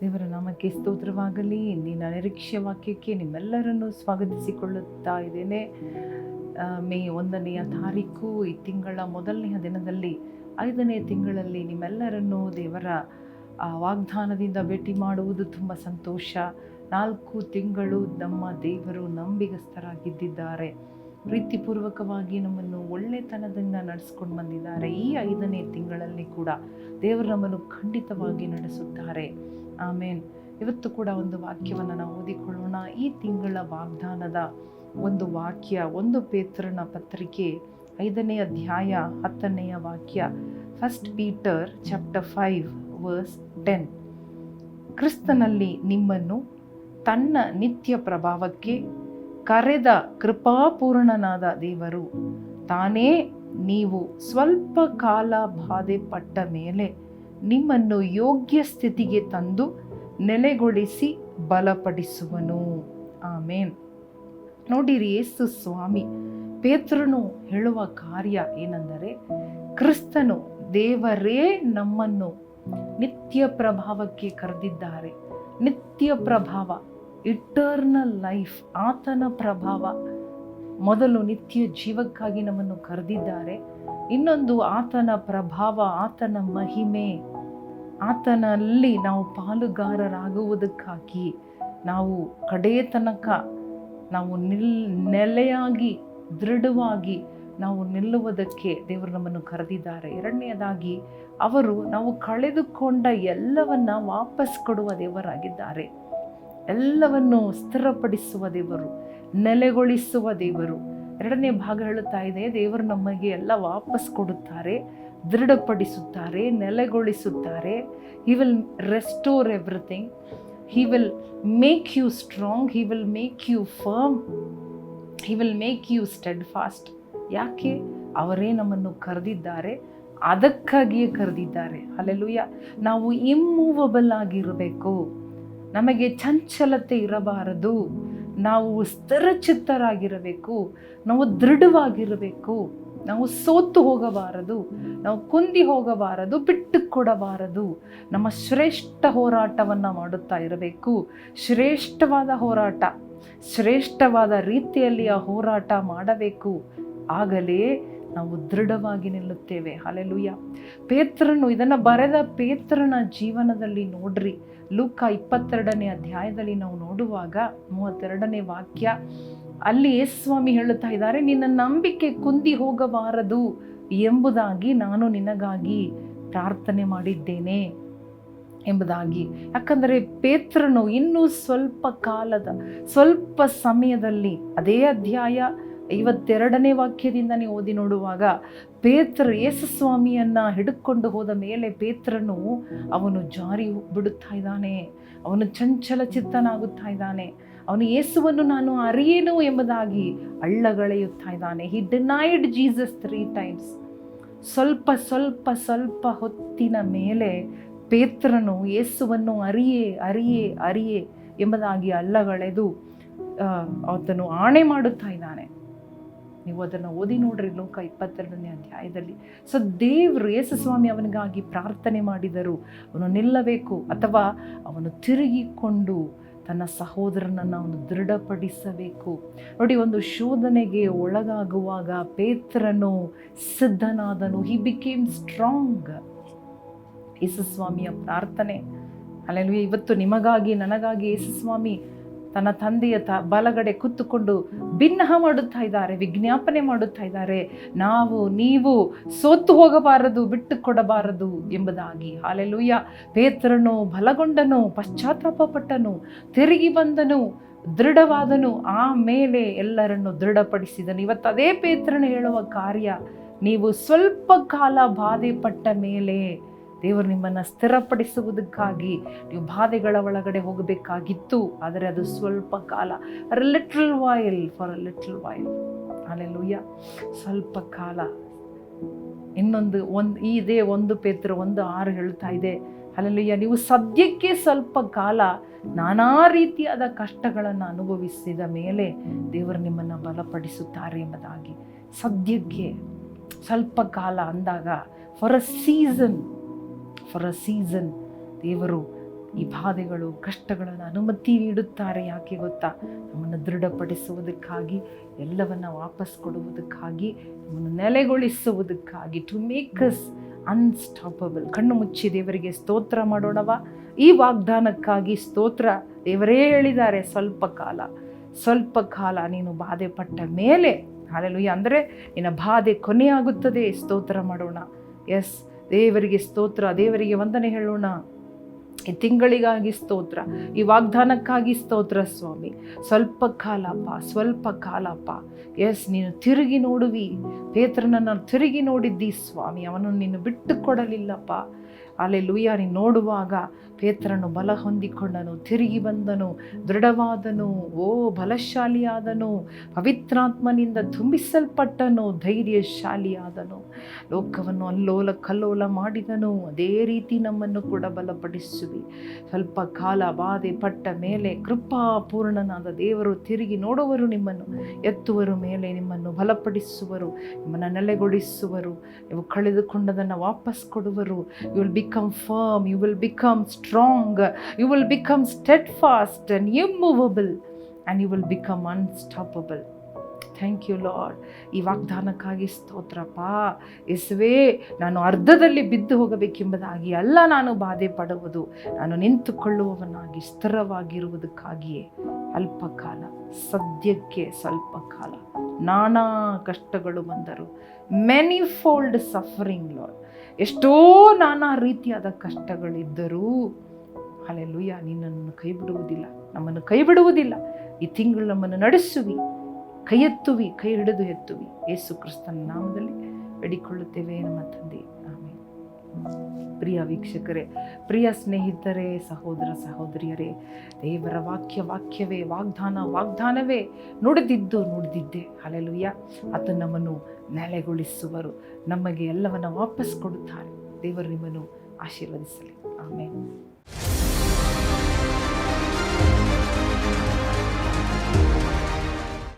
ದೇವರ ನಾಮಕ್ಕೆ ಸ್ತೋತ್ರವಾಗಲಿ ಇಂದಿನ ನಿರೀಕ್ಷೆ ವಾಕ್ಯಕ್ಕೆ ನಿಮ್ಮೆಲ್ಲರನ್ನು ಸ್ವಾಗತಿಸಿಕೊಳ್ಳುತ್ತಾ ಇದ್ದೇನೆ. ಮೇ ಒಂದನೆಯ ತಾರೀಕು ಈ ತಿಂಗಳ ಮೊದಲನೆಯ ದಿನದಲ್ಲಿ ಐದನೇ ತಿಂಗಳಲ್ಲಿ ನಿಮ್ಮೆಲ್ಲರನ್ನು ದೇವರ ವಾಗ್ದಾನದಿಂದ ಭೇಟಿ ಮಾಡುವುದು ತುಂಬ ಸಂತೋಷ. ನಾಲ್ಕು ತಿಂಗಳು ನಮ್ಮ ದೇವರು ನಂಬಿಗಸ್ತರಾಗಿದ್ದಿದ್ದಾರೆ. ಪ್ರೀತಿಪೂರ್ವಕವಾಗಿ ನಮ್ಮನ್ನು ಒಳ್ಳೆತನದಿಂದ ನಡೆಸ್ಕೊಂಡು ಬಂದಿದ್ದಾರೆ. ಈ ಐದನೇ ತಿಂಗಳಲ್ಲಿ ಕೂಡ ದೇವರು ನಮ್ಮನ್ನು ಖಂಡಿತವಾಗಿ ನಡೆಸುತ್ತಾರೆ. ಆಮೇನ್. ಇವತ್ತು ಕೂಡ ಒಂದು ವಾಕ್ಯವನ್ನು ನಾವು ಓದಿಕೊಳ್ಳೋಣ. ಈ ತಿಂಗಳ ವಾಗ್ದಾನದ ಒಂದು ವಾಕ್ಯ, ಒಂದು ಪೇತ್ರನ ಪತ್ರಿಕೆ ಐದನೆಯ ಅಧ್ಯಾಯ ಹತ್ತನೆಯ ವಾಕ್ಯ. First Peter chapter five verse ten ಕ್ರಿಸ್ತನಲ್ಲಿ ನಿಮ್ಮನ್ನು ತನ್ನ ನಿತ್ಯ ಪ್ರಭಾವಕ್ಕೆ ಕರೆದ ಕೃಪಾಪೂರ್ಣನಾದ ದೇವರು. ತಾನೇ ನೀವು ಸ್ವಲ್ಪ ಕಾಲ ಬಾಧೆ ಪಟ್ಟ ಮೇಲೆ ನಿಮ್ಮನ್ನು ಯೋಗ್ಯ ಸ್ಥಿತಿಗೆ ತಂದು ನೆಲೆಗೊಳಿಸಿ ಬಲಪಡಿಸುವನು. ಆಮೇನ್. ನೋಡಿರಿ ಯೇಸು ಸ್ವಾಮಿ, ಪೇತ್ರನು ಹೇಳುವ ಕಾರ್ಯ ಏನೆಂದರೆ, ಕ್ರಿಸ್ತನು ದೇವರೇ ನಮ್ಮನ್ನು ನಿತ್ಯ ಪ್ರಭಾವಕ್ಕೆ ಕರೆದಿದ್ದಾರೆ. ನಿತ್ಯ ಪ್ರಭಾವ ಇಟರ್ನಲ್ ಲೈಫ್ ಆತನ ಪ್ರಭಾವ. ಮೊದಲು ನಿತ್ಯ ಜೀವಕ್ಕಾಗಿ ನಮ್ಮನ್ನು ಕರೆದಿದ್ದಾರೆ. ಇನ್ನೊಂದು ಆತನ ಪ್ರಭಾವ, ಆತನ ಮಹಿಮೆ. ಆತನಲ್ಲಿ ನಾವು ಪಾಲುಗಾರರಾಗುವುದಕ್ಕಾಗಿ ನಾವು ಕಡೆಯ ತನಕ ನಾವು ನಿಲ್ ನೆಲೆಯಾಗಿ, ದೃಢವಾಗಿ ನಾವು ನಿಲ್ಲುವುದಕ್ಕೆ ದೇವರು ನಮ್ಮನ್ನು ಕರೆದಿದ್ದಾರೆ. ಎರಡನೆಯದಾಗಿ, ಅವರು ನಾವು ಕಳೆದುಕೊಂಡ ಎಲ್ಲವನ್ನ ವಾಪಸ್ ಕೊಡುವ ದೇವರಾಗಿದ್ದಾರೆ. ಎಲ್ಲವನ್ನು ಸ್ಥಿರಪಡಿಸುವ ದೇವರು, ನೆಲೆಗೊಳಿಸುವ ದೇವರು. ಎರಡನೇ ಭಾಗ ಹೇಳುತ್ತಾ ಇದೆ, ದೇವರು ನಮಗೆ ಎಲ್ಲ ವಾಪಸ್ ಕೊಡುತ್ತಾರೆ. ದೃಢಪಡಿಸುತ್ತಾರೆ, ನೆಲೆಗೊಳಿಸುತ್ತಾರೆ. He will restore everything he will make you strong he will make you firm he will make you steadfast ಯಾಕೆ? ಅವರೇ ನಮ್ಮನ್ನು ಕರೆದಿದ್ದಾರೆ. ಅದಕ್ಕಾಗಿಯೇ ಕರೆದಿದ್ದಾರೆ. ಅಲ್ಲೆಲ್ಲೂಯ್ಯ ನಾವು ಇಮ್ಮೂವಬಲ್ ಆಗಿರಬೇಕು. ನಮಗೆ ಚಂಚಲತೆ ಇರಬಾರದು. ನಾವು ಸ್ಥಿರಚಿತ್ತರಾಗಿರಬೇಕು. ನಾವು ದೃಢವಾಗಿರಬೇಕು. ನಾವು ಸೋತು ಹೋಗಬಾರದು, ನಾವು ಕುಂದಿ ಹೋಗಬಾರದು, ಬಿಟ್ಟು ಕೊಡಬಾರದು. ನಮ್ಮ ಶ್ರೇಷ್ಠ ಹೋರಾಟವನ್ನು ಮಾಡುತ್ತಾ ಇರಬೇಕು. ಶ್ರೇಷ್ಠವಾದ ಹೋರಾಟ, ಶ್ರೇಷ್ಠವಾದ ರೀತಿಯಲ್ಲಿ ಆ ಹೋರಾಟ ಮಾಡಬೇಕು. ಆಗಲೇ ನಾವು ದೃಢವಾಗಿ ನಿಲ್ಲುತ್ತೇವೆ. ಅಲೆಲುಯ್ಯ ಪೇತ್ರನು, ಇದನ್ನು ಬರೆದ ಪೇತ್ರನ ಜೀವನದಲ್ಲಿ ನೋಡ್ರಿ. ಲೂಕ ಇಪ್ಪತ್ತೆರಡನೇ ಅಧ್ಯಾಯದಲ್ಲಿ ನಾವು ನೋಡುವಾಗ ಮೂವತ್ತೆರಡನೇ ವಾಕ್ಯ ಅಲ್ಲಿ ಯೇಸ್ವಾಮಿ ಹೇಳುತ್ತಾ ಇದ್ದಾರೆ, ನಿನ್ನ ನಂಬಿಕೆ ಕುಂದಿ ಹೋಗಬಾರದು ಎಂಬುದಾಗಿ ನಾನು ನಿನಗಾಗಿ ಪ್ರಾರ್ಥನೆ ಮಾಡಿದ್ದೇನೆ ಎಂಬುದಾಗಿ. ಯಾಕಂದರೆ ಪೇತ್ರನು ಇನ್ನೂ ಸ್ವಲ್ಪ ಕಾಲದ, ಸ್ವಲ್ಪ ಸಮಯದಲ್ಲಿ, ಅದೇ ಅಧ್ಯಾಯ ಐವತ್ತೆರಡನೇ ವಾಕ್ಯದಿಂದ ನೀವು ಓದಿ ನೋಡುವಾಗ ಪೇತ್ರ ಯೇಸುಸ್ವಾಮಿಯನ್ನು ಹಿಡ್ಕೊಂಡು ಹೋದ ಮೇಲೆ ಪೇತ್ರನು ಅವನು ಜಾರಿ ಬಿಡುತ್ತಾ ಇದ್ದಾನೆ, ಅವನು ಚಂಚಲ ಚಿತ್ತನಾಗುತ್ತಾ ಇದ್ದಾನೆ. ಅವನು ಯೇಸುವನ್ನು ನಾನು ಅರಿಯೇನು ಎಂಬುದಾಗಿ ಅಳ್ಳಗಳೆಯುತ್ತಾ ಇದ್ದಾನೆ. He denied Jesus three times ಸ್ವಲ್ಪ ಸ್ವಲ್ಪ ಸ್ವಲ್ಪ ಹೊತ್ತಿನ ಮೇಲೆ ಪೇತ್ರನು ಯೇಸುವನ್ನು ಅರಿಯೇ ಅರಿಯೇ ಅರಿಯೇ ಎಂಬುದಾಗಿ ಅಲ್ಲಗಳೆದು ಆತನು ಆಣೆ ಮಾಡುತ್ತಾ ಇದ್ದಾನೆ. ನೀವು ಅದನ್ನು ಓದಿ ನೋಡ್ರಿ ಲೋಕ ಇಪ್ಪತ್ತೆರಡನೇ ಅಧ್ಯಾಯದಲ್ಲಿ. ಸೊ ದೇವರು ಯೇಸುಸ್ವಾಮಿ ಅವನಿಗಾಗಿ ಪ್ರಾರ್ಥನೆ ಮಾಡಿದರು. ಅವನು ನಿಲ್ಲಬೇಕು ಅಥವಾ ಅವನು ತಿರುಗಿಕೊಂಡು ತನ್ನ ಸಹೋದರನನ್ನು ಅವನು ದೃಢಪಡಿಸಬೇಕು. ನೋಡಿ, ಒಂದು ಶೋಧನೆಗೆ ಒಳಗಾಗುವಾಗ ಪೇತ್ರನು ಸಿದ್ಧನಾದನು. ಹಿ ಬಿಕೇಮ್ ಸ್ಟ್ರಾಂಗ್ ಯೇಸುಸ್ವಾಮಿಯ ಪ್ರಾರ್ಥನೆ. ಅಲ್ಲೆಲ್ಲ ಇವತ್ತು ನಿಮಗಾಗಿ, ನನಗಾಗಿ ಯೇಸುಸ್ವಾಮಿ ತನ್ನ ತಂದೆಯ ತ ಬಲಗಡೆ ಕೂತುಕೊಂಡು ಭಿನ್ನಹ ಮಾಡುತ್ತಾ ಇದ್ದಾರೆ, ವಿಜ್ಞಾಪನೆ ಮಾಡುತ್ತಾ ಇದ್ದಾರೆ. ನಾವು, ನೀವು ಸೋತು ಹೋಗಬಾರದು ಬಿಟ್ಟು ಕೊಡಬಾರದು ಎಂಬುದಾಗಿ. ಹಾಲೆಲುಯ್ಯ ಪೇತ್ರನು ಬಲಗೊಂಡನು, ಪಶ್ಚಾತ್ತಾಪಪಟ್ಟನು, ತಿರುಗಿ ಬಂದನು, ದೃಢವಾದನು ಆಮೇಲೆ ಎಲ್ಲರನ್ನು ದೃಢಪಡಿಸಿದನು. ಇವತ್ತು ಅದೇ ಪೇತ್ರನು ಹೇಳುವ ಕಾರ್ಯ, ನೀವು ಸ್ವಲ್ಪ ಕಾಲ ಬಾಧೆ ಪಟ್ಟ ಮೇಲೆ ದೇವರು ನಿಮ್ಮನ್ನು ಸ್ಥಿರಪಡಿಸುವುದಕ್ಕಾಗಿ, ನೀವು ಬಾಧೆಗಳ ಒಳಗಡೆ ಹೋಗಬೇಕಾಗಿತ್ತು. ಆದರೆ ಅದು ಸ್ವಲ್ಪ ಕಾಲ little while for a little while hallelujah ಸ್ವಲ್ಪ ಕಾಲ. ಇನ್ನೊಂದು ಒಂದು ಇದೇ ಒಂದು ಪೇತ್ರ, ಒಂದು ಆರು ಹೇಳ್ತಾ ಇದೆ. ಅಲ್ಲೆಲ್ಲೂಯ್ಯ ನೀವು ಸದ್ಯಕ್ಕೆ ಸ್ವಲ್ಪ ಕಾಲ ನಾನಾ ರೀತಿಯಾದ ಕಷ್ಟಗಳನ್ನು ಅನುಭವಿಸಿದ ಮೇಲೆ ದೇವರು ನಿಮ್ಮನ್ನು ಬಲಪಡಿಸುತ್ತಾರೆ ಎಂಬುದಾಗಿ. ಸದ್ಯಕ್ಕೆ ಸ್ವಲ್ಪ ಕಾಲ ಅಂದಾಗ for a season for a season ದೇವರು ಈ ಬಾಧೆಗಳು, ಕಷ್ಟಗಳನ್ನು ಅನುಮತಿ ನೀಡುತ್ತಾರೆ ಯಾಕೆ ಗೊತ್ತಾ? ನಮ್ಮನ್ನು ದೃಢಪಡಿಸುವುದಕ್ಕಾಗಿ, ಎಲ್ಲವನ್ನು ವಾಪಸ್ ಕೊಡುವುದಕ್ಕಾಗಿ, ನಮ್ಮನ್ನು ನೆಲೆಗೊಳಿಸುವುದಕ್ಕಾಗಿ ಟು ಮೇಕ್ ಅಸ್ ಅನ್ಸ್ಟಾಪಬಲ್ ಕಣ್ಣು ಮುಚ್ಚಿ ದೇವರಿಗೆ ಸ್ತೋತ್ರ ಮಾಡೋಣವ? ಈ ವಾಗ್ದಾನಕ್ಕಾಗಿ ಸ್ತೋತ್ರ ದೇವರೇ ಹೇಳಿದ್ದಾರೆ, ಸ್ವಲ್ಪ ಕಾಲ ಸ್ವಲ್ಪ ಕಾಲ ನೀನು ಬಾಧೆ ಪಟ್ಟ ಮೇಲೆ ಹಾಲೆಲುಯ್ಯ ಅಂದರೆ ನಿನ್ನ ಬಾಧೆ ಕೊನೆಯಾಗುತ್ತದೆ, ಸ್ತೋತ್ರ ಮಾಡೋಣ. ಎಸ್ ದೇವರಿಗೆ ಸ್ತೋತ್ರ, ದೇವರಿಗೆ ವಂದನೆ ಹೇಳೋಣ. ಈ ತಿಂಗಳಿಗಾಗಿ ಸ್ತೋತ್ರ, ಈ ವಾಗ್ದಾನಕ್ಕಾಗಿ ಸ್ತೋತ್ರ ಸ್ವಾಮಿ. ಸ್ವಲ್ಪ ಕಾಲಪ್ಪ ಸ್ವಲ್ಪ ಕಾಲಪ್ಪ. ಎಸ್ ನೀನು ತಿರುಗಿ ನೋಡುವಿ. ಪೇತ್ರನನ್ನು ತಿರುಗಿ ನೋಡಿದ್ದಿ ಸ್ವಾಮಿ, ಅವನನ್ನು ನೀನು ಬಿಟ್ಟು ಕೊಡಲಿಲ್ಲಪ್ಪ ಅಲ್ಲೆ ಲೂಯ್ಯ ನೀನು ನೋಡುವಾಗ ಪೇತ್ರನು ಬಲ ಹೊಂದಿಕೊಂಡನು, ತಿರುಗಿ ಬಂದನು, ದೃಢವಾದನು, ಓ ಬಲಶಾಲಿಯಾದನು, ಪವಿತ್ರಾತ್ಮನಿಂದ ತುಂಬಿಸಲ್ಪಟ್ಟನು, ಧೈರ್ಯಶಾಲಿಯಾದನು. ಲೋಕವನ್ನು ಅಲ್ಲೋಲ ಕಲ್ಲೋಲ ಮಾಡಿದನು, ಅದೇ ರೀತಿ ನಮ್ಮನ್ನು ಕೂಡ ಬಲಪಡಿಸುವಿ. ಸ್ವಲ್ಪ ಕಾಲ ಬಾಧೆ ಪಟ್ಟ ಮೇಲೆ ಕೃಪಾಪೂರ್ಣನಾದ ದೇವರು ತಿರುಗಿ ನೋಡುವರು ನಿಮ್ಮನ್ನು, ಎತ್ತುವರು ಮೇಲೆ ನಿಮ್ಮನ್ನು ಬಲಪಡಿಸುವರು, ನಿಮ್ಮನ್ನು ನೆಲೆಗೊಳಿಸುವರು. ನೀವು ಕಳೆದುಕೊಂಡದನ್ನು ವಾಪಸ್ ಕೊಡುವರು. You will become firm you will become strong you You become become fast and immovable, and you will become unstoppable thank you Lord ಈ ವಾಗ್ದಾನಕ್ಕಾಗಿ ಸ್ತೋತ್ರಪ್ಪ. ಎಸುವೇ ನಾನು ಅರ್ಧದಲ್ಲಿ ಬಿದ್ದು ಹೋಗಬೇಕೆಂಬುದಾಗಿ ಅಲ್ಲ ನಾನು ಬಾಧೆ ಪಡುವುದು ನಾನು ನಿಂತುಕೊಳ್ಳುವವನಾಗಿ ಸ್ಥಿರವಾಗಿರುವುದಕ್ಕಾಗಿಯೇ ಅಲ್ಪ ಕಾಲ ಸದ್ಯಕ್ಕೆ ಸ್ವಲ್ಪ ಕಾಲ ನಾನಾ ಕಷ್ಟಗಳು ಬಂದರು ಮೆನಿ ಫೋಲ್ಡ್ ಸಫರಿಂಗ್ ಲಾರ್ಡ್ ಎಷ್ಟೋ ನಾನಾ ರೀತಿಯಾದ ಕಷ್ಟಗಳಿದ್ದರೂ ಅಲ್ಲೆಲ್ಲೂಯ್ಯ ನಿನ್ನನ್ನು ಕೈ ಬಿಡುವುದಿಲ್ಲ ನಮ್ಮನ್ನು ಕೈ ಬಿಡುವುದಿಲ್ಲ ಈ ತಿಂಗಳು ನಮ್ಮನ್ನು ನಡೆಸುವಿ. ಕೈ ಎತ್ತುವಿ ಕೈ ಹಿಡಿದು ಎತ್ತುವಿ. ಯೇಸು ಕ್ರಿಸ್ತನ ನಾಮದಲ್ಲಿ ಬೇಡಿಕೊಳ್ಳುತ್ತೇವೆ ನಮ್ಮ ತಂದೆ. ಆಮೇಲೆ ಪ್ರಿಯ ವೀಕ್ಷಕರೇ, ಪ್ರಿಯ ಸ್ನೇಹಿತರೇ, ಸಹೋದರ ಸಹೋದರಿಯರೇ, ದೇವರ ವಾಕ್ಯ ವಾಕ್ಯವೇ, ವಾಗ್ದಾನ ವಾಗ್ದಾನವೇ ನುಡಿದಿದ್ದು ನುಡಿದಿದ್ದೆ. ಅಲೆಲುಯ್ಯ ಅದು ನಮ್ಮನ್ನು ನೆಲೆಗೊಳಿಸುವರು. ನಮಗೆ ಎಲ್ಲವನ್ನ ವಾಪಸ್ ಕೊಡುತ್ತಾರೆ. ದೇವರು ನಿಮ್ಮನ್ನು ಆಶೀರ್ವದಿಸಲಿ. ಆಮೇಲೆ